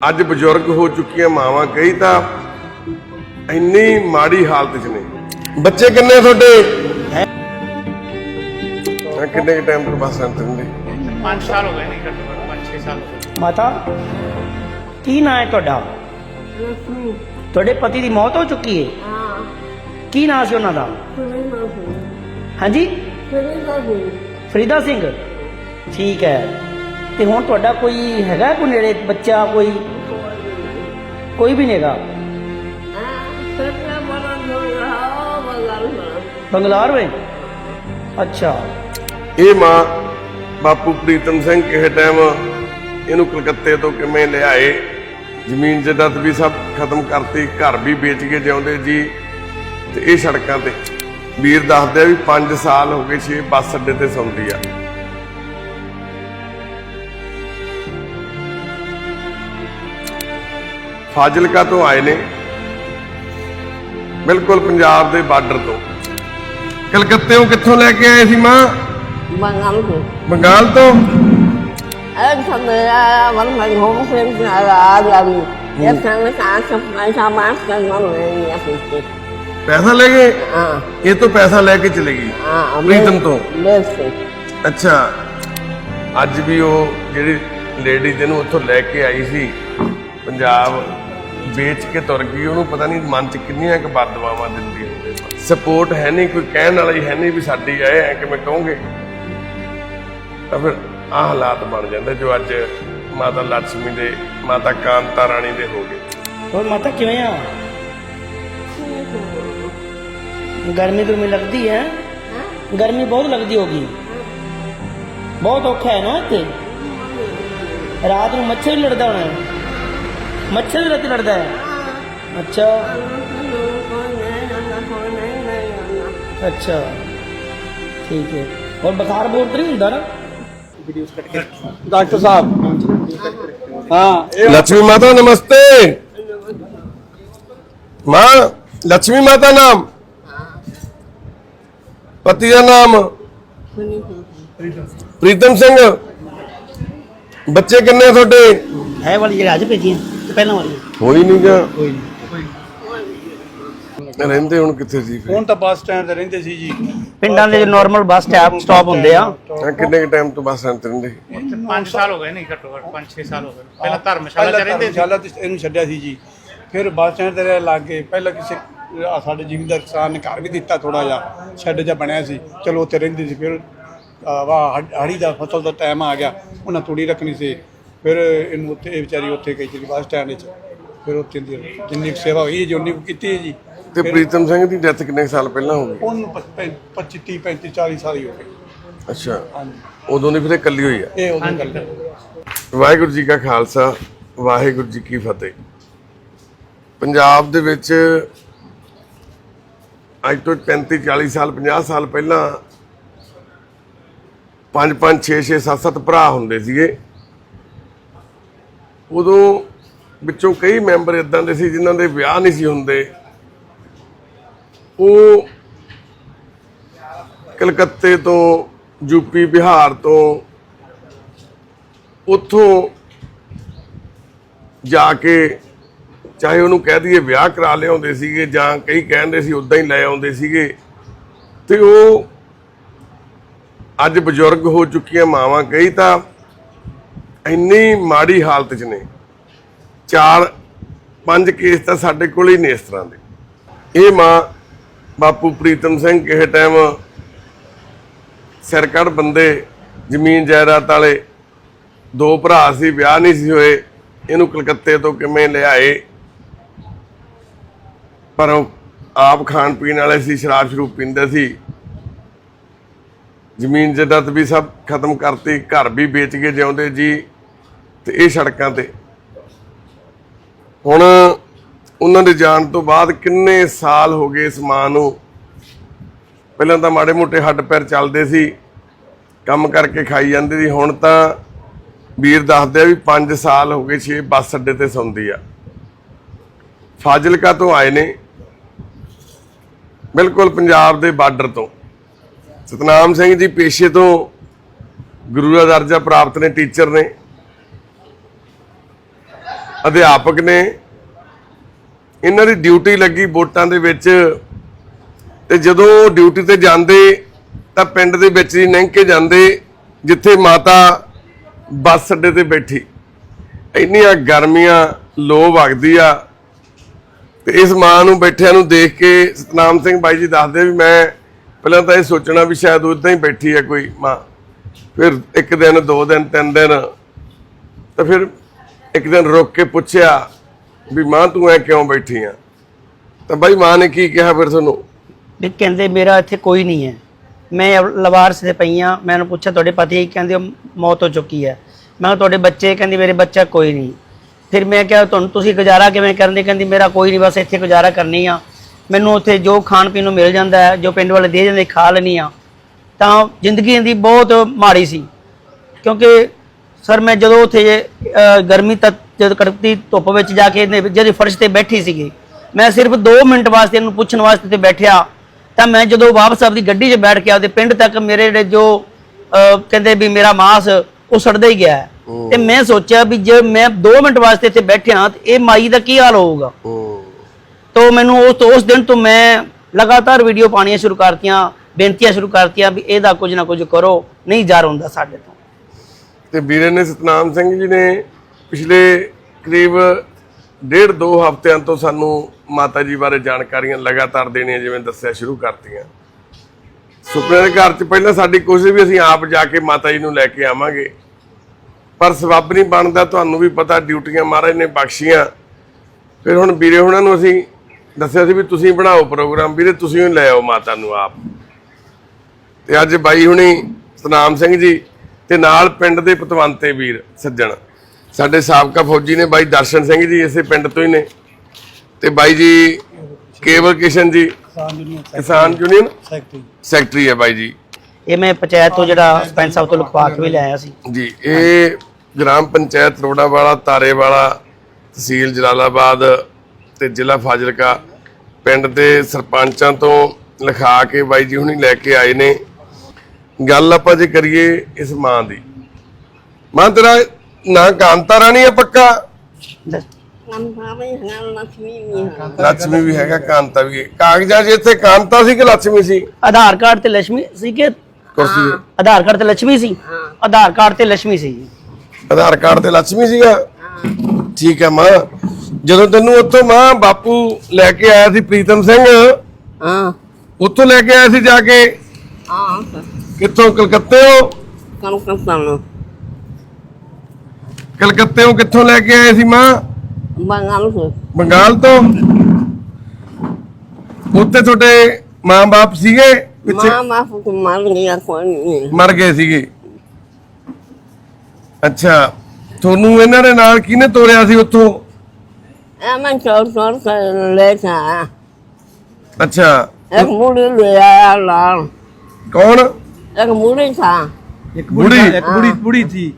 ਅੱਜ ਬਜ਼ੁਰਗ ਹੋ ਚੁੱਕੀਆਂ ਮਾਵਾਂ ਕਈ ਤਾਂ ਇੰਨੀ ਮਾੜੀ ਹਾਲਤ 'ਚ ਨੇ। ਬੱਚੇ ਕਿੰਨੇ ਤੁਹਾਡੇ? ਹਾਂ, ਕਿੰਨੇ ਕੁ ਟਾਈਮ ਤੋਂ ਬੱਸ ਤੇ ਹੁੰਦੇ ਪੰਜ ਸਾਲ ਹੋ ਗਏ ਨਹੀਂ ਘੱਟੋ ਘੱਟ ਪੰਜ ਛੇ ਸਾਲ ਹੋ ਗਏ। ਮਾਤਾ ਕੀ ਨਾਂ ਹੈ ਤੁਹਾਡਾ? ਲక్ష్ਮੀ ਤੁਹਾਡੇ ਪਤੀ ਦੀ ਮੌਤ ਹੋ ਚੁੱਕੀ ਹੈ ਹਾਂ। ਕੀ ਨਾਂ ਸੀ ਉਹਨਾਂ ਦਾ? ਸੁਣੀ ਨਾ ਹਾਂਜੀ? ਸੁਣੀ ਨਾ ਫਰੀਦਾ ਸਿੰਘ? ਠੀਕ ਹੈ। ਤੇ ਹੁਣ ਤੁਹਾਡਾ ਕੋਈ ਹੈਗਾ ਕੋਈ ਨੇੜੇ ਬੱਚਾ, ਕੋਈ ਕੋਈ ਵੀ ਨਹੀਂਗਾ ਬੰਗਲਾਰ ਵਿੱਚ ਅੱਛਾ। ਇਹ ਮਾਂ ਬਾਪੂ ਪ੍ਰੀਤਮ ਸਿੰਘ ਕਿਸੇ ਟਾਈਮ ਇਹਨੂੰ ਕਲਕੱਤੇ ਤੋਂ ਕਿਵੇਂ ਲਿਆਏ? ਜ਼ਮੀਨ ਜਾਇਦਾਦ ਵੀ ਸਭ ਖਤਮ ਕਰਤੀ, ਘਰ ਵੀ ਵੇਚ ਕੇ ਜਿਉਂਦੇ ਜੀ। ਤੇ ਇਹ ਸੜਕਾਂ ਤੇ ਵੀਰ ਦੱਸਦੇ ਆ ਵੀ 5 ਸਾਲ ਹੋ ਗਏ ਛੇ ਬੱਸ ਅੱਡੇ ਤੇ ਸੌਂਦੀ ਆ। ਫਾਜ਼ਿਲਕਾ ਤੋਂ ਆਏ ਨੇ। ਬਿਲਕੁਲ ਪੰਜਾਬ ਦੇ ਬਾਰਡਰ ਤੋਂ। ਕਲਕੱਤੇੋਂ ਕਿੱਥੋਂ ਲੈ ਕੇ ਆਏ ਸੀ ਮਾਂ? ਬਗਲ ਕੋ ਬੰਗਾਲ ਤੋਂ? ਇਹ ਸਮੇਂ ਵਨ ਮੈਂ ਹੋਮ ਸੇਮ ਨਾ ਰਾ ਜਾਨੀ ਇਹ ਸੰਗ ਕਾ ਸਭ ਮੈਂ ਸਾਮਾਨ ਕਰਨ ਨਹੀਂ ਆ ਫਿੱਤੇ ਪੈਸਾ ਲੈ ਗਏ? ਹਾਂ। ਇਹ ਤੋਂ ਪੈਸਾ ਲੈ ਕੇ ਚਲੇ ਗਈ ਹਾਂ ਪ੍ਰੀਤਮ ਤੋਂ? ਅੱਛਾ। ਅੱਜ ਵੀ ਉਹ ਜਿਹੜੀ ਲੇਡੀ ਜਿਹਨੂੰ ਉੱਥੋਂ ਲੈ ਕੇ ਆਈ ਸੀ ਪੰਜਾਬ ਵੇਚ ਕੇ ਤੁਰ ਗਈ ਉਹਨੂੰ ਪਤਾ ਨਹੀਂ ਮਨ 'ਚ ਕਿੰਨੀਆਂ ਕੁ ਬਦਦੁਆਵਾਂ ਦਿੰਦੀ ਹੋਵੇ ਸਪੋਰਟ ਹੈ ਨਹੀਂ ਕੋਈ ਕਹਿਣ ਵਾਲਾ ਹੀ ਹੈ ਨਹੀਂ ਵੀ ਸਾਡੀ ਆਏ ਐ ਕਿਵੇਂ ਕਹੋਗੇ। ਤਾਂ ਫਿਰ ਆਹ ਹਾਲਾਤ ਬਣ ਜਾਂਦੇ ਜੋ ਅੱਜ ਮਾਤਾ ਲక్ష్ਮੀ ਦੇ ਮਾਤਾ ਕਾਂਤਾ ਰਾਣੀ ਦੇ ਹੋ ਗਏ। ਹੋਰ ਮਾਤਾ ਕਿਵੇਂ ਆ? ਗਰਮੀ ਗਰਮੀ ਲੱਗਦੀ ਹੈ? ਗਰਮੀ ਬਹੁਤ ਲੱਗਦੀ ਹੋਗੀ ਬਹੁਤ ਔਖਾ ਹੈ ਨਾ ਇੱਥੇ? ਰਾਤ ਨੂੰ ਮੱਛਰ ਵੀ ਲੜਦਾ ਹੋਣਾ ਹੈ। ਮੱਛਰ ਵੀ ਰਾਤ ਲੜਦਾ ਹੈ ਅੱਛਾ ਅੱਛਾ ਠੀਕ ਹੈ और बुखार बहुत नहीं ਹੁੰਦਾ ਨਾ ਡਾਕਟਰ ਸਾਹਿਬ ਹਾਂ ਇਹ लक्ष्मी माता नमस्ते माँ लक्ष्मी माता नाम पति का नाम प्रीतम सिंह ਬੱਚੇ ਕਿੰਨੇ ਆ ਤੁਹਾਡੇ ਹੈ ਵਾਲੀ ਜਿਹੜੀ ਅੱਜ ਭੇਜੀ ਤੇ ਪਹਿਲਾਂ ਵਾਲੀ ਹੋਈ ਨਹੀਂ ਗਾ ਰਹਿੰਦੇ ਹੁਣ ਕਿੱਥੇ ਸੀ ਫਿਰ? ਹੁਣ ਤਾਂ ਬੱਸ ਸਟੈਂਡ ਤੇ ਰਹਿੰਦੇ ਸੀ ਜੀ। ਪਿੰਡਾਂ ਦੇ ਨਾਰਮਲ ਬੱਸ ਸਟਾਪ ਸਟਾਪ ਹੁੰਦੇ ਆ। ਹਾਂ, ਕਿੰਨੇ ਟਾਈਮ ਤੋਂ ਬੱਸ ਸਟੈਂਡ ਤੇ ਰਹਿੰਦੇ? ਪੰਜ ਸਾਲ ਹੋ ਗਏ ਨਹੀਂ ਘੱਟੋ ਘੱਟ ਪੰਜ ਛੇ ਸਾਲ ਹੋ ਗਏ ਪਹਿਲਾਂ ਧਰਮਸ਼ਾਲਾ ਚ ਰਹਿੰਦੇ ਸੀ। ਤੇ ਇਹਨੂੰ ਛੱਡਿਆ ਸੀ ਜੀ। ਫਿਰ ਬੱਸ ਸਟੈਂਡ ਤੇ ਰਹਿਣ ਲੱਗ ਗਏ। ਪਹਿਲਾਂ ਕਿਸੇ ਆਹ ਸਾਡੇ ਜ਼ਿਮੀਂਦਾਰ ਕਿਸਾਨ ਨੇ ਘਰ ਵੀ ਦਿੱਤਾ ਥੋੜਾ ਜਿਹਾ ਸ਼ੈੱਡ ਜਿਹਾ ਬਣਿਆ ਸੀ। ਚਲੋ ਉੱਥੇ ਰਹਿੰਦੇ ਸੀ। ਫਿਰ ਆਹ ਵਾਹ ਹਾੜੀ ਦਾ ਫਸਲ ਦਾ ਟਾਈਮ ਆ ਗਿਆ। ਉਹਨਾਂ ਤੂੜੀ ਰੱਖਣੀ ਸੀ। ਫਿਰ ਇਹਨੂੰ ਉੱਥੇ ਇਹ ਵਿਚਾਰੀ ਉੱਥੇ ਗਈ ਸੀ ਬੱਸ ਸਟੈਂਡ 'ਚ ਫਿਰ ਉੱਥੇ ਦੀ ਜਿੰਨੀ ਕੁ ਸੇਵਾ ਹੋਈ ਹੈ ਜੀ ਉਨੀ ਕੁ ਕੀਤੀ ਹੈ ਜੀ ਤੇ ਪ੍ਰੀਤਮ ਸਿੰਘ ਦੀ ਡੈਥ ਕਿੰਨੇ ਸਾਲ ਪਹਿਲਾਂ ਹੋ ਗਈ? ਉਹਨੂੰ 25 30 35 40 ਸਾਲ ਹੀ ਹੋ ਗਏ। ਅੱਛਾ। ਹਾਂਜੀ। ਉਦੋਂ ਦੀ ਫਿਰ ਇਹ ਇਕੱਲੀ ਹੋਈ ਆ? ਇਹ ਉਦੋਂ ਗੱਲ ਹੈ ਵਾਹਿਗੁਰੂ ਜੀ ਕਾ ਖਾਲਸਾ ਵਾਹਿਗੁਰੂ ਜੀ ਕੀ ਫਤਿਹ। ਪੰਜਾਬ ਦੇ ਵਿੱਚ ਅੱਜ ਤੋਂ 35 40 ਸਾਲ 50 ਸਾਲ ਪਹਿਲਾਂ ਪੰਜ ਪੰਜ 6 6 7 7 ਭਰਾ ਹੁੰਦੇ ਸੀਗੇ। ਉਦੋਂ ਵਿੱਚੋਂ ਕਈ ਮੈਂਬਰ ਇਦਾਂ ਦੇ ਸੀ ਜਿਨ੍ਹਾਂ ਦੇ ਵਿਆਹ ਨਹੀਂ ਸੀ ਹੁੰਦੇ। ਉਹ ਕਲਕੱਤੇ ਤੋਂ ਯੂਪੀ ਬਿਹਾਰ ਤੋਂ ਉੱਥੋਂ ਜਾ ਕੇ ਚਾਹੇ ਉਹਨੂੰ ਕਹਿ ਦਈਏ ਵਿਆਹ ਕਰਾ ਲਿਆਉਂਦੇ ਸੀਗੇ ਜਾਂ ਕਈ ਕਹਿੰਦੇ ਸੀ ਉਦਾਂ ਹੀ ਲੈ ਆਉਂਦੇ ਸੀਗੇ। ਤੇ ਉਹ ਅੱਜ ਬਜ਼ੁਰਗ ਹੋ ਚੁੱਕੀਆਂ ਮਾਵਾਂ, ਕਈ ਤਾਂ ਇੰਨੀ ਮਾੜੀ ਹਾਲਤ 'ਚ ਨੇ। ਚਾਰ, ਪੰਜ ਕੇਸ ਤਾਂ ਸਾਡੇ ਕੋਲ ਹੀ ਨੇ ਇਸ ਤਰ੍ਹਾਂ ਦੇ। ਇਹ ਮਾਂ ਬਾਪੂ ਪ੍ਰੀਤਮ ਸਿੰਘ ਕਿਸੇ ਟਾਈਮ ਸਿਰਕੜ ਬੰਦੇ, ਜ਼ਮੀਨ ਜਾਇਦਾਦ ਵਾਲੇ, ਦੋ ਭਰਾ ਸੀ, ਵਿਆਹ ਨਹੀਂ ਸੀ ਹੋਏ, ਇਹਨੂੰ ਕਲਕੱਤੇ ਤੋਂ ਕਿਵੇਂ ਲਿਆਏ? ਪਰ ਆਪ ਖਾਣ ਪੀਣ ਵਾਲੇ ਸੀ ਸ਼ਰਾਬ ਸ਼ਰੂਬ ਪੀਂਦੇ ਸੀ। ਜ਼ਮੀਨ ਜਾਇਦਾਦ ਵੀ ਸਭ ਖਤਮ ਕਰਤੀ, ਘਰ ਵੀ ਵੇਚ ਕੇ ਜਿਉਂਦੇ ਜੀ, ਤੇ ਇਹ ਸੜਕਾਂ ਤੇ। ਹੁਣ ਉਹਨਾਂ ਦੇ ਜਾਣ ਤੋਂ ਬਾਅਦ ਕਿੰਨੇ ਸਾਲ ਹੋ ਗਏ ਇਸ ਮਾਂ ਨੂੰ? ਪਹਿਲਾਂ ਤਾਂ ਮਾੜੇ ਮੋਟੇ ਹੱਡ ਪੈਰ ਚੱਲਦੇ ਸੀ, ਕੰਮ ਕਰਕੇ ਖਾਈ ਜਾਂਦੇ ਸੀ, ਹੁਣ ਤਾਂ ਵੀਰ ਦੱਸਦੇ ਆ ਵੀ 5 ਸਾਲ ਹੋ ਗਏ 6 ਬੱਸ ਅੱਡੇ ਤੇ ਸੌਂਦੀ ਆ। ਫਾਜ਼ਿਲਕਾ ਤੋਂ ਆਏ ਨੇ, ਬਿਲਕੁਲ ਪੰਜਾਬ ਦੇ ਬਾਰਡਰ ਤੋਂ। ਸਤਨਾਮ ਸਿੰਘ ਜੀ ਪੇਸ਼ੇ ਤੋਂ ਗੁਰੂ ਦਾ ਦਰਜਾ ਪ੍ਰਾਪਤ ਨੇ, ਟੀਚਰ ਨੇ। ਅਧਿਆਪਕ ਨੇ। ਇਹਨਾਂ ਦੀ ਡਿਊਟੀ ਲੱਗੀ ਵੋਟਾਂ ਦੇ ਵਿੱਚ ਤੇ ਜਦੋਂ ਉਹ ਡਿਊਟੀ ਤੇ ਜਾਂਦੇ ਤਾਂ ਪਿੰਡ ਦੇ ਵਿੱਚ ਹੀ ਲੰਘ ਕੇ ਜਾਂਦੇ, ਜਿੱਥੇ ਮਾਤਾ ਬੱਸ ਅੱਡੇ ਤੇ ਬੈਠੀ। ਇੰਨੀਆਂ ਗਰਮੀਆਂ, ਲੋ ਵਗਦੀ ਆ। ਤੇ ਇਸ ਮਾਂ ਨੂੰ ਬੈਠਿਆਂ ਨੂੰ ਦੇਖ ਕੇ ਸਤਨਾਮ ਸਿੰਘ ਬਾਈ ਜੀ ਦੱਸਦੇ ਵੀ ਮੈਂ ਪਹਿਲਾਂ ਤਾਂ ਇਹ ਸੋਚਣਾ ਵੀ ਸ਼ਾਇਦ ਉਦਾਂ ਹੀ ਬੈਠੀ ਹੈ ਕੋਈ ਮਾਂ। ਫਿਰ ਇੱਕ ਦਿਨ, ਦੋ ਦਿਨ, ਤਿੰਨ ਦਿਨ ਤਾਂ ਫਿਰ ਇੱਕ ਦਿਨ ਰੁਕ ਕੇ ਪੁੱਛਿਆ ਵੀ ਮਾਂ, ਤੂੰ ਐ ਕਿਉਂ ਬੈਠੀ ਆ? ਤਾਂ ਬਾਈ ਮਾਂ ਨੇ ਕੀ ਕਿਹਾ ਫਿਰ ਤੁਹਾਨੂੰ? ਵੀ ਕਹਿੰਦੇ ਮੇਰਾ ਇੱਥੇ ਕੋਈ ਨਹੀਂ ਹੈ। ਮੈਂ ਲਵਾਰਸ ਦੇ ਪਈ ਹਾਂ ਮੈਂ ਉਹਨੂੰ ਪੁੱਛਿਆ, ਤੁਹਾਡੇ ਪਤੀ ਕਹਿੰਦੇ ਉਹ ਮੌਤ ਹੋ ਚੁੱਕੀ ਹੈ। ਮੈਂ ਕਿਹਾ, ਤੁਹਾਡੇ ਬੱਚੇ? ਕਹਿੰਦੀ, ਮੇਰੇ ਬੱਚਾ ਕੋਈ ਨਹੀਂ। ਫਿਰ ਮੈਂ ਕਿਹਾ, ਤੁਹਾਨੂੰ ਤੁਸੀਂ ਗੁਜ਼ਾਰਾ ਕਿਵੇਂ ਕਰਦੇ ਕਹਿੰਦੀ, ਮੇਰਾ ਕੋਈ ਨਹੀਂ, ਬਸ ਇੱਥੇ ਗੁਜ਼ਾਰਾ ਕਰਨੀ ਆ। ਮੈਨੂੰ ਉੱਥੇ ਜੋ ਖਾਣ ਪੀਣ ਨੂੰ ਮਿਲ ਜਾਂਦਾ ਹੈ ਜੋ ਪਿੰਡ ਵਾਲੇ ਦੇ ਜਾਂਦੇ ਖਾ ਲੈਣੀ ਆ ਤਾਂ ਜ਼ਿੰਦਗੀ ਇਹਦੀ ਬਹੁਤ ਮਾੜੀ ਸੀ। ਕਿਉਂਕਿ ਸਰ ਮੈਂ ਜਦੋਂ ਉੱਥੇ ਗਰਮੀ ਤੱਕ ਜਦ ਕੜਕਦੀ ਧੁੱਪ ਵਿੱਚ ਜਾ ਕੇ ਜਿਹੜੀ ਫਰਸ਼ ਤੇ ਬੈਠੀ ਸੀਗੀ ਮੈਂ ਸਿਰਫ 2 ਮਿੰਟ ਵਾਸਤੇ ਇਹਨੂੰ ਪੁੱਛਣ ਵਾਸਤੇ ਤੇ ਬੈਠਿਆ। ਤਾਂ ਮੈਂ ਜਦੋਂ ਵਾਪਸ ਆਪਦੀ ਗੱਡੀ 'ਚ ਬੈਠ ਕੇ ਆਪਦੇ ਪਿੰਡ ਤੱਕ ਮੇਰੇ ਜਿਹੜੇ ਜੋ ਕਹਿੰਦੇ ਵੀ ਮੇਰਾ ਮਾਸ ਉਹ ਸੜਦਾ ਹੀ ਗਿਆ। ਤੇ ਮੈਂ ਸੋਚਿਆ ਵੀ ਜੇ ਮੈਂ 2 ਮਿੰਟ ਵਾਸਤੇ ਇੱਥੇ ਬੈਠਿਆ ਤੇ ਇਹ ਮਾਈ ਦਾ ਕੀ ਹਾਲ ਹੋਊਗਾ? ਤੋ ਮੈਨੂੰ ਉਸ ਉਸ ਦਿਨ ਤੋਂ ਮੈਂ ਲਗਾਤਾਰ ਵੀਡੀਓ ਪਾਣੀਆਂ ਸ਼ੁਰੂ ਕਰਤੀਆਂ, ਬੇਨਤੀਆਂ ਸ਼ੁਰੂ ਕਰਤੀਆਂ ਵੀ ਇਹਦਾ ਕੁਝ ਨਾ ਕੁਝ ਕਰੋ, ਨਹੀਂ ਜਾ ਹੁੰਦਾ ਸਾਡੇ ਤੋਂ। ਤੇ ਵੀਰੇ ਨੇ ਸਤਨਾਮ ਸਿੰਘ ਜੀ ਨੇ ਪਿਛਲੇ ਕਰੀਬ ਡੇਢ ਦੋ ਹਫ਼ਤਿਆਂ ਤੋਂ ਸਾਨੂੰ ਮਾਤਾ ਜੀ ਬਾਰੇ ਜਾਣਕਾਰੀਆਂ ਲਗਾਤਾਰ ਦੇਣੀਆਂ ਜਿਵੇਂ ਦੱਸਿਆ ਸ਼ੁਰੂ ਕਰਤੀਆਂ। ਸੁਪਨੇ ਦੇ ਘਰ 'ਚ ਪਹਿਲਾਂ ਸਾਡੀ ਕੋਸ਼ਿਸ਼ ਵੀ ਅਸੀਂ ਆਪ ਜਾ ਕੇ ਮਾਤਾ ਜੀ ਨੂੰ ਲੈ ਕੇ ਆਵਾਂਗੇ। ਪਰ ਸਬੱਬ ਨਹੀਂ ਬਣਦਾ, ਤੁਹਾਨੂੰ ਵੀ ਪਤਾ ਡਿਊਟੀਆਂ ਮਹਾਰਾਜ ਨੇ ਬਖਸ਼ੀਆਂ। ਫਿਰ ਹੁਣ ਵੀਰੇ ਹੁਣਾਂ ਨੂੰ ਅਸੀਂ ਦੱਸਿਆ ਸੀ ਵੀ ਤੁਸੀਂ ਬਣਾਓ ਪ੍ਰੋਗਰਾਮ ਵੀਰੇ ਤੁਸੀਂ ਹੀ ਲੈ ਆਓ ਮਾਤਾ ਨੂੰ ਆਪ। ਤੇ ਅੱਜ ਬਾਈ ਹੁਣੀ ਸਤਨਾਮ ਸਿੰਘ ਜੀ ਤੇ ਨਾਲ ਪਿੰਡ ਦੇ ਪਤਵੰਤੇ ਵੀਰ ਸੱਜਣ। ਸਾਡੇ ਸਾਬਕਾ ਫੌਜੀ ਨੇ ਬਾਈ ਦਰਸ਼ਨ ਸਿੰਘ ਜੀ ਇਸੇ ਪਿੰਡ ਤੋਂ ਹੀ ਨੇ। ਤੇ ਬਾਈ ਜੀ ਕੇਵਲ ਕਿਸ਼ਨ ਜੀ ਕਿਸਾਨ ਯੂਨੀਅਨ ਸੈਕਟਰੀ ਸੈਕਟਰੀ ਹੈ ਬਾਈ ਜੀ। ਇਹ ਮੈਂ ਪੰਚਾਇਤ ਤੋਂ ਜਿਹੜਾ ਸਰਪੰਚ ਸਾਹਿਬ ਤੋਂ ਲਿਖਵਾ ਕੇ ਵੀ ਲਿਆਇਆ ਸੀ। ਜੀ ਇਹ ਗ੍ਰਾਮ ਪੰਚਾਇਤ ਰੋੜਾਵਾਲਾ ਤਾਰੇਵਾਲਾ ਤਹਿਸੀਲ ਜਲਾਲਾਬਾਦ ਤੇ ਜ਼ਿਲ੍ਹਾ ਫਾਜ਼ਿਲਕਾ ਪਿੰਡ ਦੇ ਸਰਪੰਚਾਂ ਤੋਂ ਲਿਖਾ ਕੇ ਬਾਈ ਜੀ ਹੁਣੀ ਲੈ ਕੇ ਆਏ ਨੇ। ਗੱਲ ਆਪਾਂ ਜੇ ਕਰੀਏ ਇਸ ਮਾਂ ਦੀ। ਮਾਂ ਤੇਰਾ ਨਾਂ ਕਾਂਤਾ ਰਾਣੀ ਆ ਪੱਕਾ? ਲక్ష్ਮੀ ਵੀ ਹੈਗਾ। ਕਾਂਤਾ ਵੀ ਹੈ। ਕਾਗਜ਼ਾਂ ਇੱਥੇ ਕਾਂਤਾ ਸੀ ਕਿ ਲక్ష్ਮੀ ਸੀ? ਆਧਾਰ ਕਾਰਡ ਤੇ ਲక్ష్ਮੀ ਸੀ ਕਿ? ਕੁਰਸੀ ਆਧਾਰ ਕਾਰਡ ਤੇ ਲక్ష్ਮੀ ਸੀ? ਆਧਾਰ ਕਾਰਡ ਤੇ ਲక్ష్ਮੀ ਸੀ। ਆਧਾਰ ਕਾਰਡ ਤੇ ਲక్ష్ਮੀ ਸੀਗਾ? ਠੀਕ ਹੈ ਮਾਂ। ਜਦੋਂ ਤੈਨੂੰ ਉੱਥੋਂ ਮਾਂ ਬਾਪੂ ਲੈ ਕੇ ਆਇਆ ਸੀ ਪ੍ਰੀਤਮ ਸਿੰਘ ਹਾਂ। ਉੱਥੋਂ ਲੈ ਕੇ ਆਇਆ ਸੀ ਜਾ ਕੇ? ਹਾਂ ਕਿੱਥੋਂ? ਕਲਕੱਤੇੋਂ ਨੂੰ ਕਲਕੱਤੇੋਂ ਕਿੱਥੋਂ ਲੈ ਕੇ ਆਏ ਸੀ ਮਾਂ? ਬੰਗਾਲ ਤੋਂ। ਬੰਗਾਲ ਤੋਂ? ਉੱਥੇ ਤੁਹਾਡੇ ਮਾਂ-ਬਾਪ ਸੀਗੇ? ਪਿੱਛੇ? ਮਾਂ ਬਾਪ ਕੋ ਮਾਰ ਗਿਆ ਕੋਈ ਮਰ ਗਏ ਸੀਗੇ। ਅੱਛਾ ਤੁਹਾਨੂੰ ਇਹਨਾਂ ਦੇ ਨਾਲ ਕਿਹਨੇ ਤੋਰਿਆ ਸੀ ਉੱਥੋਂ? ਇਹ ਮੈਂ ਚੋਰ ਚੋਰ ਕਰ ਲੈ ਕੇ ਆਇਆ ਅੱਛਾ। ਇੱਕ ਮੁੜੀ ਲੈ ਆਇਆ ਲਾਲ ਕੌਣ? ਇੱਕ ਮੁੜੀ ਥਾ ਇੱਕ ਬੁੜੀ ਇੱਕ ਬੁੜੀ ਬੁੜੀ ਸੀ।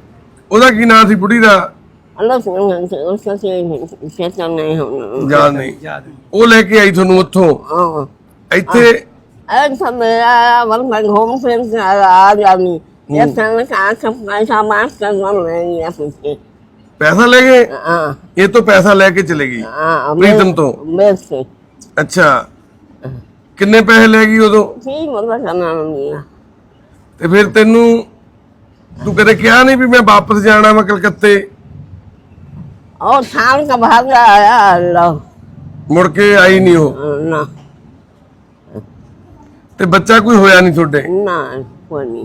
ਉਹਦਾ ਕੀ ਨਾਂ ਸੀ ਬੁੱਢੀ ਦਾ? ਅੱਲਾ ਸੁਣ ਕੇ ਉਸ ਤੋਂ ਚੇਤਨ ਨਹੀਂ ਹੋਣਾ ਯਾਦ ਨਹੀਂ। ਯਾਦ ਉਹ ਲੈ ਕੇ ਆਈ ਤੁਹਾਨੂੰ ਉੱਥੋਂ। ਹਾਂ ਇੱਥੇ Em thầm ra vẫn phải hôm phim là là là gì em thằng nó cả không phải sao bán ਪੈਸਾ à ਇਹ ਤੋਂ ਪੈਸਾ ਲੈ ਕੇ ਚਲੇ ਗਈ à ਪ੍ਰੀਤਮ ਤੋਂ? bên chị ਅੱਛਾ। ਕਿੰਨੇ ਪੈਸੇ ਲੈ ਗਈ ਉਦੋਂ? khả năng gì à ਤੇ ਫਿਰ ਤੈਨੂੰ ਤੂੰ ਕਦੇ ਕਿਹਾ ਨਹੀਂ ਵੀ ਮੈਂ ਵਾਪਸ ਜਾਣਾ ਮੈਂ ਕਲਕੱਤੇ? ô tháng cả bác ra là ਮੁੜ ਕੇ ਆਈ ਨਹੀਂ ਉਹ? ਤੇ ਬੱਚਾ ਕੋਈ ਹੋਇਆ ਨਹੀਂ ਤੁਹਾਡੇ? na quên đi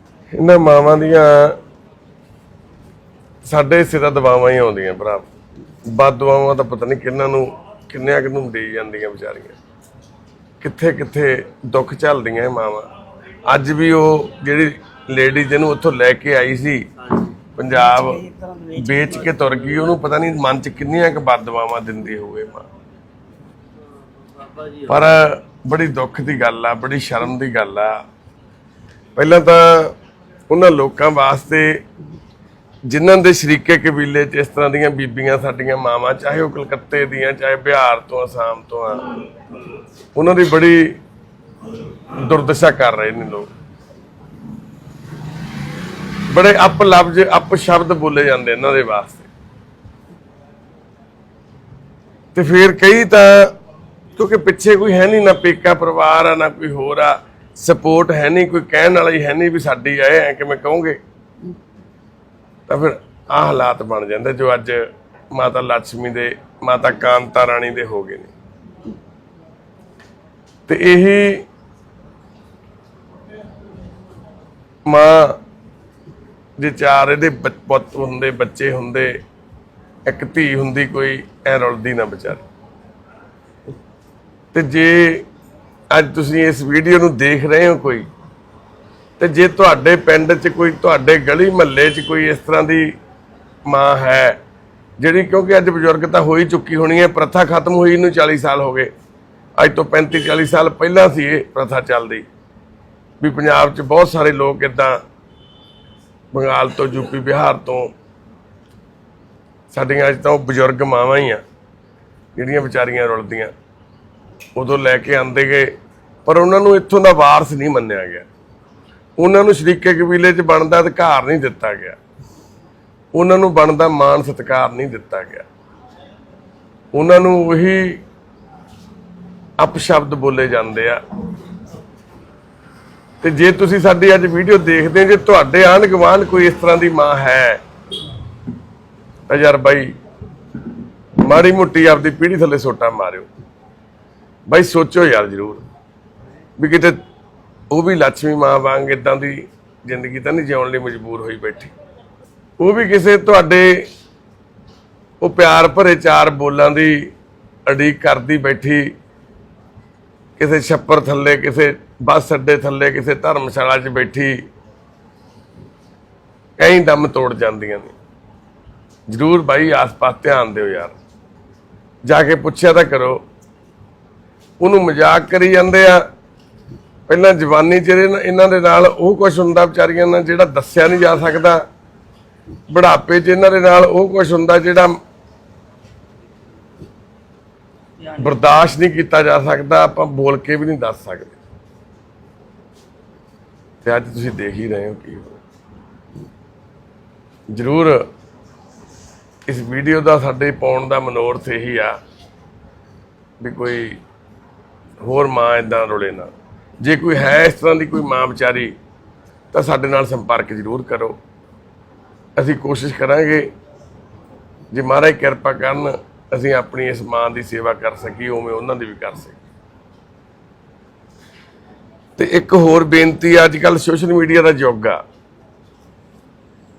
ਇਹਨਾਂ ਮਾਵਾਂ ਦੀਆਂ ਸਾਡੇ ਹਿੱਸੇ ਦਾ ਦਬਾਵਾਂ ਹੀ ਆਉਂਦੀਆਂ ਭਰਾ। ਬਦ ਦੁਆਵਾਂ ਤਾਂ ਪਤਾ ਨਹੀਂ ਕਿੰਨਾਂ ਨੂੰ, ਕਿੰਨਿਆਂ ਕੁ ਦੇ ਜਾਂਦੀਆਂ ਵਿਚਾਰੀਆਂ। ਕਿੱਥੇ ਕਿੱਥੇ ਦੁੱਖ ਝੱਲਦੀਆਂ ਇਹ ਮਾਵਾਂ। ਅੱਜ ਵੀ ਉਹ ਜਿਹੜੀ ਲੇਡੀ ਜਿਹਨੂੰ ਉੱਥੋਂ ਲੈ ਕੇ ਆਈ ਸੀ, ਪੰਜਾਬ, ਵੇਚ ਕੇ ਤੁਰ ਗਈ, ਉਹਨੂੰ ਪਤਾ ਨਹੀਂ ਮਨ 'ਚ ਕਿੰਨੀਆਂ ਕੁ ਬਦਦੁਆਵਾਂ ਦਿੰਦੀ ਹੋਵੇ ਮਾਂ। ਪਰ ਬੜੀ ਦੁੱਖ ਦੀ ਗੱਲ ਆ, ਬੜੀ ਸ਼ਰਮ ਦੀ ਗੱਲ ਆ। ਪਹਿਲਾਂ ਤਾਂ ਉਹਨਾਂ ਲੋਕਾਂ ਵਾਸਤੇ ਜਿਨ੍ਹਾਂ ਦੇ ਸ਼ਰੀਕੇ ਕਬੀਲੇ 'ਚ ਇਸ ਤਰ੍ਹਾਂ ਦੀਆਂ ਬੀਬੀਆਂ ਸਾਡੀਆਂ ਮਾਵਾਂ, ਚਾਹੇ ਉਹ ਕਲਕੱਤੇ ਦੀਆਂ, ਚਾਹੇ ਬਿਹਾਰ ਤੋਂ, ਅਸਾਮ ਤੋਂ ਆ, ਉਹਨਾਂ ਦੀ ਬੜੀ ਦੁਰਦਸ਼ਾ ਕਰ ਰਹੇ ਨੇ ਲੋਕ। ਬੜੇ ਅਪ ਲਫ਼ਜ਼ ਅਪ ਸ਼ਬਦ ਬੋਲੇ ਜਾਂਦੇ ਇਹਨਾਂ ਦੇ ਵਾਸਤੇ। ਤੇ ਫਿਰ ਕਈ ਤਾਂ, ਕਿਉਂਕਿ ਪਿੱਛੇ ਕੋਈ ਹੈ ਨਹੀਂ, ਨਾ ਪੇਕਾ ਪਰਿਵਾਰ ਆ, ਨਾ ਕੋਈ ਹੋਰ ਆ ਸਪੋਰਟ ਹੈ ਨਹੀਂ, ਕੋਈ ਕਹਿਣ ਵਾਲਾ ਹੀ ਹੈ ਨਹੀਂ ਵੀ ਸਾਡੀ ਆਏ, ਐ ਕਿਵੇਂ ਕਹੋਗੇ? ਤਾਂ ਫਿਰ ਆ ਹਾਲਾਤ ਬਣ ਜਾਂਦੇ ਜੋ ਅੱਜ ਮਾਤਾ ਲక్ష్ਮੀ ਦੇ, ਮਾਤਾ ਕਾਂਤਾ ਰਾਣੀ ਦੇ ਹੋ ਗਏ ਨੇ। ਤੇ ਇਹੀ ਮਾਂ ਜੇ ਚਾਰ ਇਹਦੇ ਬ- ਪੁੱਤ ਹੁੰਦੇ, ਬੱਚੇ ਹੁੰਦੇ, ਇੱਕ ਧੀ ਹੁੰਦੀ ਕੋਈ, ਐ ਰੁਲਦੀ ਨਾ ਵਿਚਾਰੀ। ਤੇ ਜੇ ਅੱਜ ਤੁਸੀਂ ਇਸ ਵੀਡੀਓ ਨੂੰ ਦੇਖ ਰਹੇ ਹੋ ਕੋਈ, ਤੇ ਜੇ ਤੁਹਾਡੇ ਪਿੰਡ 'ਚ ਕੋਈ, ਤੁਹਾਡੇ ਗਲੀ ਮਹੱਲੇ 'ਚ ਕੋਈ ਇਸ ਤਰ੍ਹਾਂ ਦੀ ਮਾਂ ਹੈ, ਜਿਹੜੀ ਕਿਉਂਕਿ ਅੱਜ ਬਜ਼ੁਰਗ ਤਾਂ ਹੋ ਹੀ ਚੁੱਕੀ ਹੋਣੀ ਹੈ, ਪ੍ਰਥਾ ਖਤਮ ਹੋਈ ਨੂੰ 40 ਸਾਲ ਹੋ ਗਏ। ਅੱਜ ਤੋਂ 35 40 ਸਾਲ ਪਹਿਲਾਂ ਸੀ ਇਹ ਪ੍ਰਥਾ ਚੱਲਦੀ। ਵੀ ਪੰਜਾਬ 'ਚ ਬਹੁਤ ਸਾਰੇ ਲੋਕ ਇਦਾਂ ਬੰਗਾਲ ਤੋਂ ਯੂਪੀ ਬਿਹਾਰ ਤੋਂ, ਸਾਡੀਆਂ ਅੱਜ ਤਾਂ ਉਹ ਬਜ਼ੁਰਗ ਮਾਵਾਂ ਹੀ ਆ, ਜਿਹੜੀਆਂ ਵਿਚਾਰੀਆਂ ਰੁਲਦੀਆਂ। ਉਦੋਂ ਲੈ ਕੇ ਆਂਦੇ ਗਏ ਪਰ ਉਹਨਾਂ ਨੂੰ ਇੱਥੋਂ ਦਾ ਵਾਰਸ ਨਹੀਂ ਮੰਨਿਆ ਗਿਆ। ਉਹਨਾਂ ਨੂੰ ਸ਼ਰੀਕੇ ਕਬੀਲੇ 'ਚ ਬਣਦਾ ਅਧਿਕਾਰ ਨਹੀਂ ਦਿੱਤਾ ਗਿਆ। ਉਹਨਾਂ ਨੂੰ ਬਣਦਾ ਮਾਣ ਸਤਿਕਾਰ ਨਹੀਂ ਦਿੱਤਾ ਗਿਆ। ਉਹਨਾਂ ਨੂੰ ਉਹੀ ਅਪਸ਼ਬਦ ਬੋਲੇ ਜਾਂਦੇ ਆ। ਤੇ ਜੇ ਤੁਸੀਂ ਸਾਡੀ ਅੱਜ ਵੀਡੀਓ ਦੇਖਦੇ ਹੋ, ਜੇ ਤੁਹਾਡੇ ਆਂਢ ਗੁਆਂਢ ਕੋਈ ਇਸ ਤਰ੍ਹਾਂ ਦੀ ਮਾਂ ਹੈ, ਤਾਂ ਯਾਰ ਬਾਈ, ਮਾੜੀ ਮੁੱਟੀ ਆਪਦੀ ਪੀੜੀ ਥੱਲੇ ਸੋਟਾ ਮਾਰਿਓ। ਬਾਈ ਸੋਚੋ ਯਾਰ ਜ਼ਰੂਰ। ਵੀ ਕਿਤੇ ਉਹ ਵੀ ਲక్ష్ਮੀ ਮਾਂ ਵਾਂਗ ਇਦਾਂ ਦੀ ਜ਼ਿੰਦਗੀ ਤਾਂ ਨਹੀਂ ਜਿਉਣ ਲਈ ਮਜਬੂਰ ਹੋਈ ਬੈਠੀ। ਉਹ ਵੀ ਕਿਸੇ ਤੁਹਾਡੇ ਉਹ ਪਿਆਰ ਭਰੇ ਚਾਰ ਬੋਲਾਂ ਦੀ ਅਡੀਕ ਕਰਦੀ ਬੈਠੀ। ਕਿਸੇ ਛੱਪਰ ਥੱਲੇ, ਕਿਸੇ ਬੱਸ ਅੱਡੇ ਥੱਲੇ, ਕਿਸੇ ਧਰਮਸ਼ਾਲਾ 'ਚ ਬੈਠੀ। ਕਈ ਦਮ ਤੋੜ ਜਾਂਦੀਆਂ ਨੇ। ਜ਼ਰੂਰ ਭਾਈ ਆਸ-ਪਾਸ ਧਿਆਨ ਦਿਓ ਯਾਰ। ਜਾ ਕੇ ਪੁੱਛਿਆ ਤਾਂ ਕਰੋ। ਉਹਨੂੰ ਮਜ਼ਾਕ ਕਰੀ ਜਾਂਦੇ ਆ। ਪਹਿਲਾਂ ਜਵਾਨੀ ਚ ਇਹਦੇ ਇਹਨਾਂ ਦੇ ਨਾਲ ਉਹ ਕੁਝ ਹੁੰਦਾ, ਵਿਚਾਰੀਆਂ ਨਾਲ ਜਿਹੜਾ ਦੱਸਿਆ ਨਹੀਂ ਜਾ ਸਕਦਾ। ਬੁਢਾਪੇ ਚ ਇਹਨਾਂ ਦੇ ਨਾਲ ਉਹ ਕੁਝ ਹੁੰਦਾ ਜਿਹੜਾ ਬਰਦਾਸ਼ਤ ਨਹੀਂ ਕੀਤਾ ਜਾ ਸਕਦਾ, ਆਪਾਂ ਬੋਲ ਕੇ ਵੀ ਨਹੀਂ ਦੱਸ ਸਕਦੇ। ਤੇ ਅੱਜ ਤੁਸੀਂ ਦੇਖ ਹੀ ਰਹੇ ਹੋ ਕੀ ਹੋ ਜ਼ਰੂਰ ਇਸ ਵੀਡੀਓ ਦਾ ਸਾਡੇ ਪਾਉਣ ਦਾ ਮਨੋਰਥ ਇਹੀ ਆ ਵੀ ਕੋਈ ਹੋਰ ਮਾਂ ਇਦਾਂ ਰੁਲੇ ਨਾ। ਜੇ ਕੋਈ ਹੈ ਇਸ ਤਰ੍ਹਾਂ ਦੀ ਕੋਈ ਮਾਂ ਵਿਚਾਰੀ, ਤਾਂ ਸਾਡੇ ਨਾਲ ਸੰਪਰਕ ਜ਼ਰੂਰ ਕਰੋ। ਅਸੀਂ ਕੋਸ਼ਿਸ਼ ਕਰਾਂਗੇ, ਜੇ ਮਹਾਰਾਜ ਕਿਰਪਾ ਕਰਨ, ਅਸੀਂ ਆਪਣੀ ਇਸ ਮਾਂ ਦੀ ਸੇਵਾ ਕਰ ਸਕੀਏ, ਉਵੇਂ ਉਹਨਾਂ ਦੀ ਵੀ ਕਰ ਸਕੀਏ। ਤੇ ਇੱਕ ਹੋਰ ਬੇਨਤੀ ਅੱਜ ਕੱਲ ਸੋਸ਼ਲ ਮੀਡੀਆ ਦਾ ਯੁੱਗ ਆ।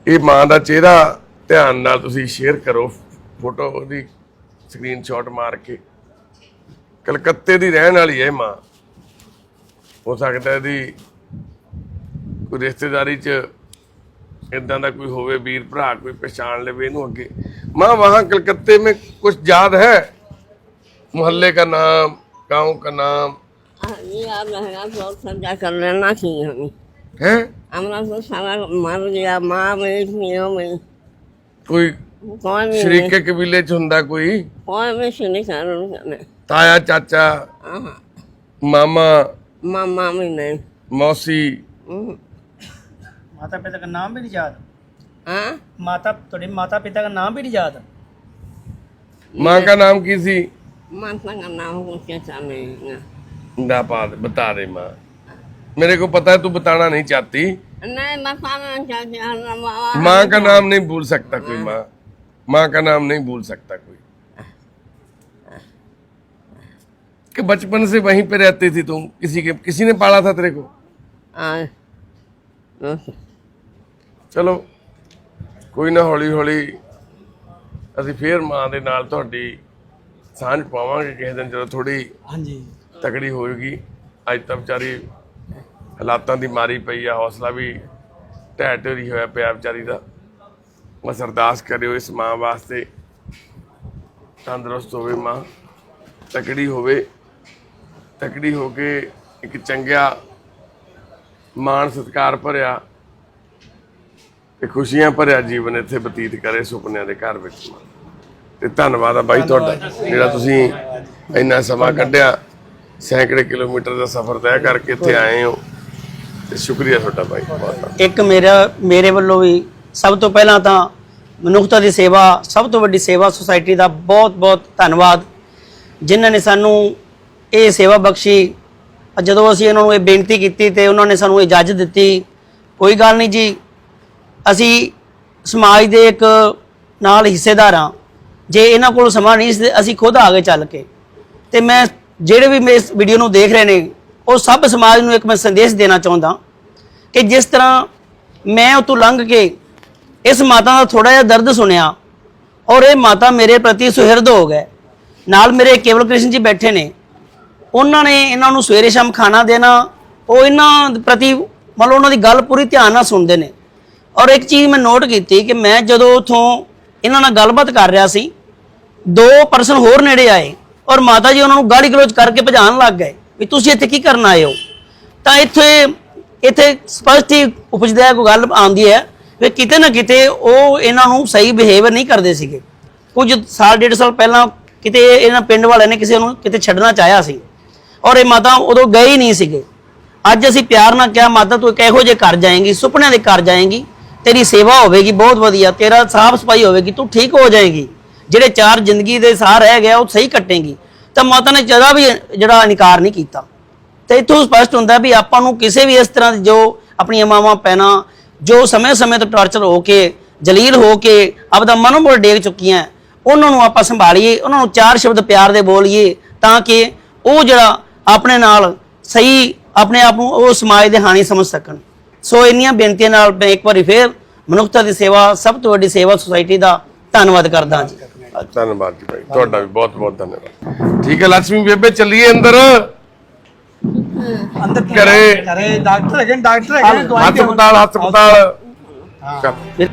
ਇਹ ਮਾਂ ਦਾ ਚਿਹਰਾ ਧਿਆਨ ਨਾਲ ਤੁਸੀਂ ਸ਼ੇਅਰ ਕਰੋ, ਫੋਟੋ ਉਹਦੀ ਸਕਰੀਨਸ਼ਾਟ ਮਾਰ ਕੇ। ਕਲਕੱਤੇ ਦੀ ਰਹਿਣ ਵਾਲੀ ਹੈ ਮਾਂ। ਹੋ ਸਕਦਾ ਇਹਦੀ ਕੋਈ ਰਿਸ਼ਤੇਦਾਰੀ 'ਚ ਇਦਾਂ ਦਾ ਕੋਈ ਹੋਵੇ ਵੀਰ ਭਰਾ ਕੋਈ ਪਛਾਣ ਲਵੇ ਇਹਨੂੰ ਅੱਗੇ ਮਾਂ ਵਾਹਾਂ ਕਲਕੱਤੇ ਮੇ ਕੁਝ ਯਾਦ ਹੈ मोहल्ले का नाम गांव का नाम ये आप महंगा बहुत सजा कर लेना चाहिए हमें हैं हमारा तो सारा मर गया माँ मेरी मियो मेरी कोई कौन शरीके कबीले च हुंदा कोई कोई भी शरीका नहीं करने ताया चाचा मामा मामा भी नहीं मौसी हम्म। माता पिता का नाम भी नहीं याद हाँ माता थोड़े माता पिता का नाम भी नहीं याद माँ का नाम की थी माता का नाम कुछ कैसा नहीं है ना पा दे बता दे माँ मेरे को पता है तू बताना नहीं चाहती नहीं बताना चाहते हैं बाबा माँ का नाम नहीं भूल सकता कोई माँ माँ का नाम नहीं भूल सकता कोई कि बचपन से वहीं पे रहती थी तुम किसी के किसी ने पाला था तेरे को हाँ हम्म। ਚਲੋ ਕੋਈ ਨਾ ਹੌਲੀ ਹੌਲੀ ਅਸੀਂ ਫੇਰ ਮਾਂ ਦੇ ਨਾਲ ਤੁਹਾਡੀ ਸਾਂਝ ਪਾਵਾਂਗੇ ਕਿਸੇ ਦਿਨ ਜਦੋਂ ਥੋੜੀ हाँ जी ਤਕੜੀ ਹੋਏਗੀ ਅੱਜ ਤਾਂ ਵਿਚਾਰੀ ਹਾਲਾਤਾਂ ਦੀ ਮਾਰੀ ਪਈ ਆ ਹੌਸਲਾ ਵੀ ਢਹਿ ਢੇਰੀ ਹੋਇਆ ਪਿਆ ਵਿਚਾਰੀ ਦਾ ਬਸ ਅਰਦਾਸ ਕਰਿਓ ਇਸ ਮਾਂ ਵਾਸਤੇ ਤੰਦਰੁਸਤ ਹੋਵੇ ਮਾਂ ਤਕੜੀ ਹੋਵੇ ਤਕੜੀ ਹੋ ਕੇ ਇੱਕ ਚੰਗਿਆ ਮਾਣ ਸਤਿਕਾਰ ਭਰਿਆ ਤੇ ਖੁਸ਼ੀਆਂ ਭਰਿਆ ਜੀਵਨ ਇੱਥੇ ਬਤੀਤ ਕਰੇ ਸੁਪਨਿਆਂ ਦੇ ਘਰ ਵਿੱਚ। ਤੇ ਧੰਨਵਾਦ ਆ ਬਾਈ ਤੁਹਾਡਾ ਜਿਹੜਾ ਤੁਸੀਂ ਇੰਨਾ ਸਮਾਂ ਕੱਢਿਆ ਸੈਂਕੜੇ ਕਿਲੋਮੀਟਰ ਦਾ ਸਫ਼ਰ ਤੈਅ ਕਰਕੇ ਇੱਥੇ ਆਏ ਹੋ। ਤੇ ਸ਼ੁਕਰੀਆ ਤੁਹਾਡਾ ਬਾਈ ਬਹੁਤ ਇੱਕ ਮੇਰਾ ਮੇਰੇ ਵੱਲੋਂ ਵੀ ਸਭ ਤੋਂ ਪਹਿਲਾਂ ਤਾਂ ਮਨੁੱਖਤਾ ਦੀ ਸੇਵਾ ਸਭ ਤੋਂ ਵੱਡੀ ਸੇਵਾ ਸੁਸਾਇਟੀ ਦਾ ਬਹੁਤ ਬਹੁਤ ਧੰਨਵਾਦ ਜਿਨ੍ਹਾਂ ਨੇ ਸਾਨੂੰ ਇਹ ਸੇਵਾ ਬਖਸ਼ੀ। ਜਦੋਂ ਅਸੀਂ ਇਹਨਾਂ ਨੂੰ ਇਹ ਬੇਨਤੀ ਕੀਤੀ ਤੇ ਉਹਨਾਂ ਨੇ ਸਾਨੂੰ ਇਜਾਜ਼ਤ ਦਿੱਤੀ, ਕੋਈ ਗੱਲ ਨਹੀਂ ਜੀ। ਅਸੀਂ ਸਮਾਜ ਦੇ ਇੱਕ ਨਾਲ ਹਿੱਸੇਦਾਰ ਹਾਂ। ਜੇ ਇਹਨਾਂ ਕੋਲ ਸਮਾਂ ਨਹੀਂ ਸੀ, ਅਸੀਂ ਖੁਦ ਆ ਗਏ ਚੱਲ ਕੇ। ਤੇ ਮੈਂ ਜਿਹੜੇ ਵੀ ਮੇਰੇ ਇਸ ਵੀਡੀਓ ਨੂੰ ਦੇਖ ਰਹੇ ਨੇ, ਉਹ ਸਭ ਸਮਾਜ ਨੂੰ ਇੱਕ ਮੈਂ ਸੰਦੇਸ਼ ਦੇਣਾ ਚਾਹੁੰਦਾ ਕਿ ਜਿਸ ਤਰ੍ਹਾਂ ਮੈਂ ਉਤੋਂ ਲੰਘ ਕੇ ਇਸ ਮਾਤਾ ਦਾ ਥੋੜਾ ਜਿਹਾ ਦਰਦ ਸੁਣਿਆ ਔਰ ਇਹ ਮਾਤਾ ਮੇਰੇ ਪ੍ਰਤੀ ਸੁਹਿਰਦ ਹੋ ਗਏ। ਨਾਲ ਮੇਰੇ ਕੇਵਲ ਕ੍ਰਿਸ਼ਨ ਜੀ ਬੈਠੇ ਨੇ। ਉਹਨਾਂ ਨੇ ਇਹਨਾਂ ਨੂੰ ਸਵੇਰੇ ਸ਼ਾਮ ਖਾਣਾ ਦੇਣਾ, ਉਹ ਇਹਨਾਂ ਪ੍ਰਤੀ ਮਤਲਬ ਉਹਨਾਂ ਦੀ ਗੱਲ ਪੂਰੀ ਧਿਆਨ ਨਾਲ ਸੁਣਦੇ ਨੇ। ਔਰ ਇੱਕ ਚੀਜ਼ ਮੈਂ ਨੋਟ ਕੀਤੀ ਕਿ ਮੈਂ ਜਦੋਂ ਉਥੋਂ ਇਹਨਾਂ ਨਾਲ ਗੱਲਬਾਤ ਕਰ ਰਿਹਾ ਸੀ, ਦੋ ਪਰਸਨ ਹੋਰ ਨੇੜੇ ਆਏ ਔਰ ਮਾਤਾ ਜੀ ਉਹਨਾਂ ਨੂੰ ਗਾਲੀ ਗਲੋਚ ਕਰਕੇ ਭਜਾਉਣ ਲੱਗ ਗਏ ਵੀ ਤੁਸੀਂ ਇੱਥੇ ਕੀ ਕਰਨ ਆਏ ਹੋ? ਤਾਂ ਇੱਥੇ ਇੱਥੇ ਸਪਸ਼ਟ ਹੀ ਉਪਜਦਾ ਹੈ ਕੋਈ ਗੱਲ ਆਉਂਦੀ ਹੈ ਵੀ ਕਿਤੇ ਨਾ ਕਿਤੇ ਉਹ ਇਹਨਾਂ ਨੂੰ ਸਹੀ ਬਿਹੇਵ ਨਹੀਂ ਕਰਦੇ ਸੀਗੇ। ਕੁਝ ਸਾਲ, ਡੇਢ ਸਾਲ ਪਹਿਲਾਂ ਕਿਤੇ ਇਹਨਾਂ ਪਿੰਡ ਵਾਲਿਆਂ ਨੇ ਕਿਸੇ ਨੂੰ ਕਿਤੇ ਛੱਡਣਾ ਚਾਹਿਆ ਸੀ। ਔਰ ਇਹ ਮਾਤਾ ਉਦੋਂ ਗਏ ਹੀ ਨਹੀਂ ਸੀਗੇ। ਅੱਜ ਅਸੀਂ ਪਿਆਰ ਨਾਲ ਕਿਹਾ, ਮਾਤਾ ਤੂੰ ਇੱਕ ਇਹੋ ਜਿਹੇ ਘਰ ਜਾਏਂਗੀ, ਸੁਪਨਿਆਂ ਦੇ ਘਰ ਜਾਏਂਗੀ, ਤੇਰੀ ਸੇਵਾ ਹੋਵੇਗੀ ਬਹੁਤ ਵਧੀਆ, ਤੇਰਾ ਸਾਫ਼ ਸਫ਼ਾਈ ਹੋਵੇਗੀ, ਤੂੰ ਠੀਕ ਹੋ ਜਾਏਗੀ। ਜਿਹੜੇ ਚਾਰ ਜ਼ਿੰਦਗੀ ਦੇ ਸਾਰ ਰਹਿ ਗਿਆ, ਉਹ ਸਹੀ ਕੱਟੇਗੀ। ਤਾਂ ਮਾਤਾ ਨੇ ਜਦਾ ਵੀ ਜਿਹੜਾ ਇਨਕਾਰ ਨਹੀਂ ਕੀਤਾ। ਤੇ ਇਥੋਂ ਸਪਸ਼ਟ ਹੁੰਦਾ ਵੀ ਆਪਾਂ ਨੂੰ ਕਿਸੇ ਵੀ ਇਸ ਤਰ੍ਹਾਂ ਜੋ ਆਪਣੀਆਂ ਮਾਵਾਂ ਪੈਣਾ ਜੋ ਸਮੇਂ-ਸਮੇਂ ਤੋਂ ਟਾਰਚਰ ਹੋ ਕੇ, ਜਲੀਲ ਹੋ ਕੇ ਆਪਦਾ ਮਨੋਬਲ ਡੇਗ ਚੁੱਕੀਆਂ, ਉਹਨਾਂ ਨੂੰ ਆਪਾਂ ਸੰਭਾਲੀਏ, ਉਹਨਾਂ ਨੂੰ ਚਾਰ ਸ਼ਬਦ ਪਿਆਰ ਦੇ ਬੋਲੀਏ, ਤਾਂ ਕਿ ਉਹ ਜਿਹੜਾ ਆਪਣੇ ਨਾਲ ਸਹੀ ਆਪਣੇ ਆਪ ਨੂੰ ਉਹ ਸਮਾਜ ਦੇ ਹਾਣੀ ਸਮਝ ਸਕਣ। ਸੋ ਇੰਨੀਆਂ ਬੇਨਤੀਆਂ ਨਾਲ ਮੈਂ ਇੱਕ ਵਾਰੀ ਫੇਰ ਮਨੁੱਖਤਾ ਦੀ ਸੇਵਾ ਸਭ ਤੋਂ ਵੱਡੀ ਸੇਵਾ ਸੁਸਾਇਟੀ ਦਾ ਧੰਨਵਾਦ ਕਰਦਾ ਹਾਂ ਜੀ। ਧੰਨਵਾਦ ਜੀ ਭਾਈ। ਤੁਹਾਡਾ ਵੀ ਬਹੁਤ ਬਹੁਤ ਧੰਨਵਾਦ। ਠੀਕ ਹੈ ਲక్ష్ਮੀ ਬੇਬੇ ਚੱਲੀਏ ਅੰਦਰ। ਅੰਦਰ ਘਰੇ। ਘਰੇ ਡਾਕਟਰ ਹੈਗੇ ਡਾਕਟਰ ਹੈਗੇ। ਹਸਪਤਾਲ ਹਸਪਤਾਲ। ਚੱਲ